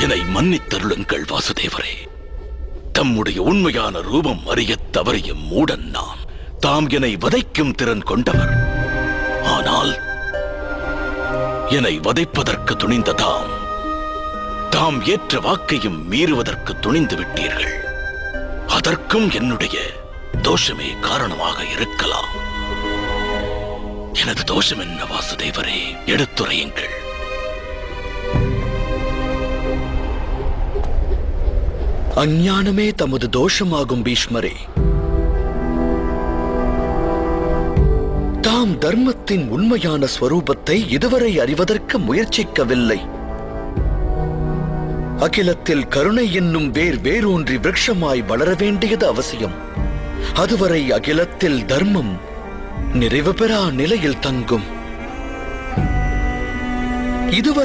என்னை மன்னித்தருளுங்கள் வாசுதேவரே. தம்முடைய உண்மையான ரூபம் அறியத் தவறிய மூடன் நான். தாம் என்னை வதைக்கும் திறன் கொண்டவர். ஆனால் என்னை வதைப்பதற்கு துணிந்த தாம் தாம் ஏற்ற வாக்கையும் மீறுவதற்கு துணிந்து விட்டீர்கள். அதற்கும் என்னுடைய தோஷமே காரணமாக இருக்கலாம். எனது தோஷம் என்ன வாசுதேவரே? எடுத்துரையுங்கள். அஞ்ஞானமே தமது தோஷமாகும் பீஷ்மரே. தாம் தர்மத்தின் உண்மையான ஸ்வரூபத்தை இதுவரை அறிவதற்கு முயற்சிக்கவில்லை. அகிலத்தில் கருணை என்னும் வேர் வேரூன்றி விரக்ஷமாய் வளர வேண்டியது அவசியம். அதுவரை அகிலத்தில் தர்மம் நிறைவு பெறா நிலையில் தங்கும். இதுவரை